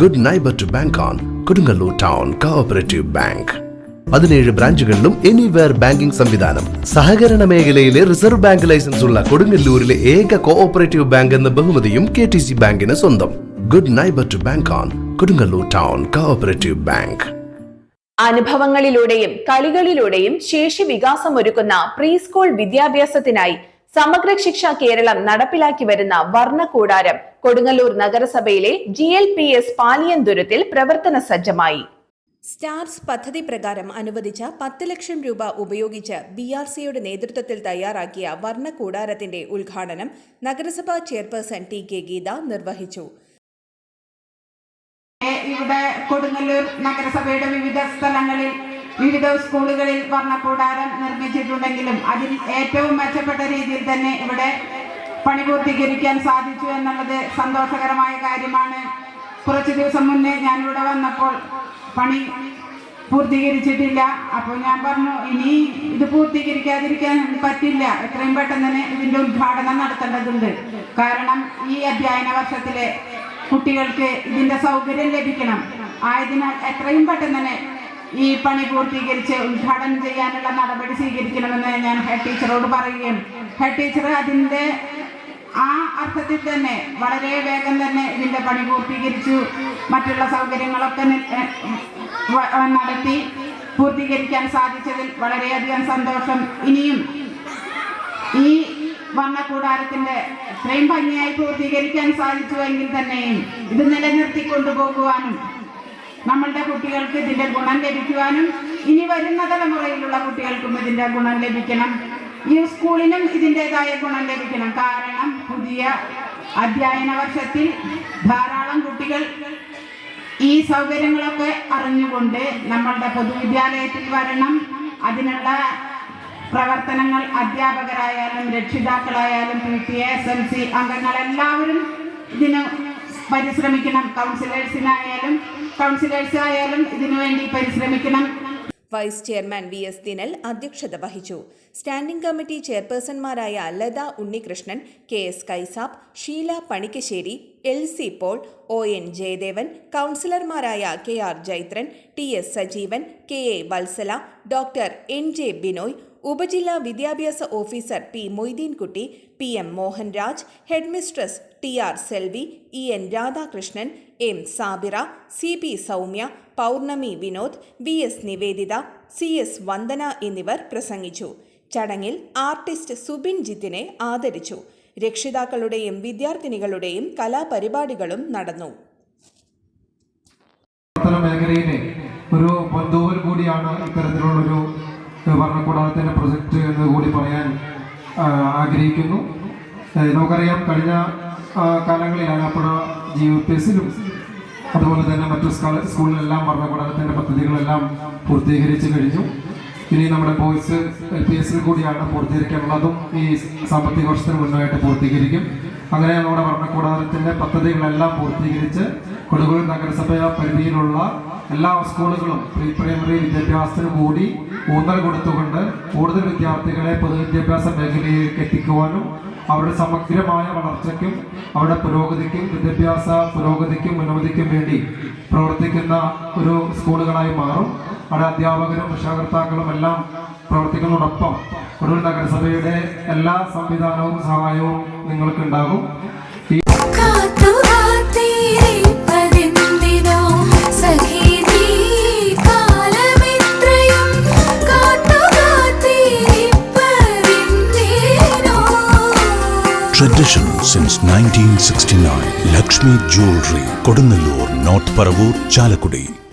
Good neighbour to bank on Kodungallur town cooperative bank പതിനേഴ് ബ്രാഞ്ചുകളിലും anywhere banking സംവിധാനം. സഹകരണ മേഖലയിലെ റിസർവ് ബാങ്ക് ലൈസൻസ് ഉള്ള കൊടുങ്ങല്ലൂരിലെ ഏക കോഓപ്പറേറ്റീവ് ബാങ്ക് എന്ന ബഹുമതിയും കെ ടി സി ബാങ്കിന് സ്വന്തം. Good neighbour to bank on Kodungallur town cooperative bank അനുഭവങ്ങളിലൂടെയും കളികളിലൂടെയും ശേഷി വികാസമൊരുക്കുന്ന പ്രീ സ്കൂൾ വിദ്യാഭ്യാസത്തിനായി സമഗ്ര ശിക്ഷ കേരളം നടപ്പിലാക്കി വരുന്ന വർണകൂടാരം കൊടുങ്ങല്ലൂർ നഗരസഭയിലെ ജി എൽ പി എസ് പാലിയന്തുരത്തിൽ പ്രവർത്തന സജ്ജമായി. സ്റ്റാർസ് പദ്ധതി പ്രകാരം അനുവദിച്ച പത്ത് ലക്ഷം രൂപ ഉപയോഗിച്ച് ബി ആർ സിയുടെ നേതൃത്വത്തിൽ തയ്യാറാക്കിയ വർണകൂടാരത്തിന്റെ ഉദ്ഘാടനം നഗരസഭാ ചെയർപേഴ്സൺ ടി കെ ഗീത നിർവഹിച്ചു. ഇവിടെ കൊടുങ്ങല്ലൂർ നഗരസഭയുടെ വിവിധ സ്ഥലങ്ങളിൽ വിവിധ സ്കൂളുകളിൽ വർണക്കൂടാരം നിർമ്മിച്ചിട്ടുണ്ടെങ്കിലും അതിൽ ഏറ്റവും മെച്ചപ്പെട്ട രീതിയിൽ തന്നെ ഇവിടെ പണി പൂർത്തീകരിക്കാൻ സാധിച്ചു എന്നുള്ളത് സന്തോഷകരമായ കാര്യമാണ്. കുറച്ച് ദിവസം മുന്നേ ഞാനിവിടെ വന്നപ്പോൾ പണി പൂർത്തീകരിച്ചിട്ടില്ല. അപ്പോൾ ഞാൻ പറഞ്ഞു ഇനി ഇത് പൂർത്തീകരിക്കാതിരിക്കാൻ പറ്റില്ല. എത്രയും പെട്ടെന്ന് തന്നെ ഇതിന്റെ ഉദ്ഘാടനം നടത്തേണ്ടതുണ്ട്. കാരണം ഈ അധ്യയന വർഷത്തിലെ കുട്ടികൾക്ക് ഇതിന്റെ സൗകര്യം ലഭിക്കണം. ആയതിനാൽ എത്രയും പെട്ടെന്ന് തന്നെ ഈ പണി പൂർത്തീകരിച്ച് ഉദ്ഘാടനം ചെയ്യാനുള്ള നടപടി സ്വീകരിക്കണമെന്ന് ഞാൻ ഹെഡ് ടീച്ചറോട് പറയുകയും ഹെഡ് ടീച്ചർ അതിന്റെ ആ അർത്ഥത്തിൽ തന്നെ വളരെ വേഗം തന്നെ ഇതിന്റെ പണി പൂർത്തീകരിച്ചു. മറ്റുള്ള സൗകര്യങ്ങളൊക്കെ നടത്തി പൂർത്തീകരിക്കാൻ സാധിച്ചതിൽ വളരെയധികം സന്തോഷം. ഇനിയും ഈ വർണക്കൂടാരത്തിന്റെ ഇത്രയും ഭംഗിയായി പൂർത്തീകരിക്കാൻ സാധിച്ചുവെങ്കിൽ തന്നെയും ഇത് നിലനിർത്തി കൊണ്ടുപോകുവാനും നമ്മളുടെ കുട്ടികൾക്ക് ഇതിന്റെ ഗുണം ലഭിക്കുവാനും ഇനി വരുന്ന തലമുറയിലുള്ള കുട്ടികൾക്കും ഇതിന്റെ ഗുണം ലഭിക്കണം. ഈ സ്കൂളിനും ഇതിന്റെതായ ഗുണം ലഭിക്കണം. കാരണം പുതിയ അധ്യയന വർഷത്തിൽ ധാരാളം കുട്ടികൾ ഈ സൗകര്യങ്ങളൊക്കെ അറിഞ്ഞുകൊണ്ട് നമ്മളുടെ പൊതുവിദ്യാലയത്തിൽ വരണം. അതിനുള്ള പ്രവർത്തനങ്ങൾ അധ്യാപകരായാലും രക്ഷിതാക്കളായാലും P T S M C അംഗങ്ങൾ എല്ലാവരും ഇതിന് പരിശ്രമിക്കണം. കൗൺസിലേഴ്സിനായാലും കൗൺസിലേഴ്സ് ആയാലും ഇതിനുവേണ്ടി പരിശ്രമിക്കണം. Vice chairman V S Dinal അധ്യക്ഷത വഹിച്ചു. Standing committee ചെയർപേഴ്സൺമാരായ Latha Unnikrishnan K S Kaisab Sheela Panikkasseri L C Paul O N Jayadevan കൗൺസിലർമാരായ K R Jaithran T S Sajeevan K A Vatsala doctor N J Binoy ഉപജില്ലാ വിദ്യാഭ്യാസ officer P Moideenkutty P M Mohanraj headmistress T R Selvi E N Radhakrishnan M Sabira C P Soumya Pournami Vinod V S Niveditha C S Vandana എന്നിവർ പ്രസംഗിച്ചു. ചടങ്ങിൽ artist Subin ജിത്തിനെ ആദരിച്ചു. രക്ഷിതാക്കളുടെയും വിദ്യാർത്ഥിനികളുടെയും കലാപരിപാടികളും നടന്നു. ഒരു ബന്ധുവിൽ കൂടിയാണ് ഇത്തരത്തിലുള്ളൊരു ഭരണകൂടാരത്തിന്റെ പ്രൊജക്റ്റ് എന്ന് കൂടി പറയാൻ ആഗ്രഹിക്കുന്നു. നമുക്കറിയാം കഴിഞ്ഞ കാലങ്ങളിൽ ആലപ്പുഴ ജി യു പി എസിലും അതുപോലെ തന്നെ മറ്റു സ്ക- സ്കൂളിലെല്ലാം ഭരണകൂടാതത്തിന്റെ പദ്ധതികളെല്ലാം പൂർത്തീകരിച്ചു കഴിഞ്ഞു. ഇനി നമ്മുടെ ബോയ്സ് എൽ പി എസിൽ കൂടിയാണ് പൂർത്തീകരിക്കാനുള്ളതും ഈ സാമ്പത്തിക വർഷത്തിന് മുന്നായിട്ട് പൂർത്തീകരിക്കും. അങ്ങനെ നമ്മുടെ ഭരണകൂടാരത്തിന്റെ പദ്ധതികളെല്ലാം പൂർത്തീകരിച്ച് കൊടുങ്ങൂർ നഗരസഭ പരിധിയിലുള്ള എല്ലാ സ്കൂളുകളും പ്രീ പ്രൈമറി വിദ്യാഭ്യാസത്തിന് കൂടി ഊന്നൽ കൊടുത്തുകൊണ്ട് കൂടുതൽ വിദ്യാർത്ഥികളെ പൊതുവിദ്യാഭ്യാസ മേഖലയിലേക്ക് എത്തിക്കുവാനും അവരുടെ സമഗ്രമായ വളർച്ചയ്ക്കും അവരുടെ പുരോഗതിക്കും വിദ്യാഭ്യാസ പുരോഗതിക്കും ഉന്നതിക്കും വേണ്ടി പ്രവർത്തിക്കുന്ന ഒരു സ്കൂളുകളായി മാറും. അവിടെ അധ്യാപകരും രക്ഷാകർത്താക്കളും എല്ലാം പ്രവർത്തിക്കുന്നതോടൊപ്പം കൊടുങ്ങൂർ നഗരസഭയുടെ എല്ലാ സംവിധാനവും സഹായവും നിങ്ങൾക്കുണ്ടാകും Tradition since 1969. Lakshmi Jewelry, Kodunallur, North Paravur, Chalakudi.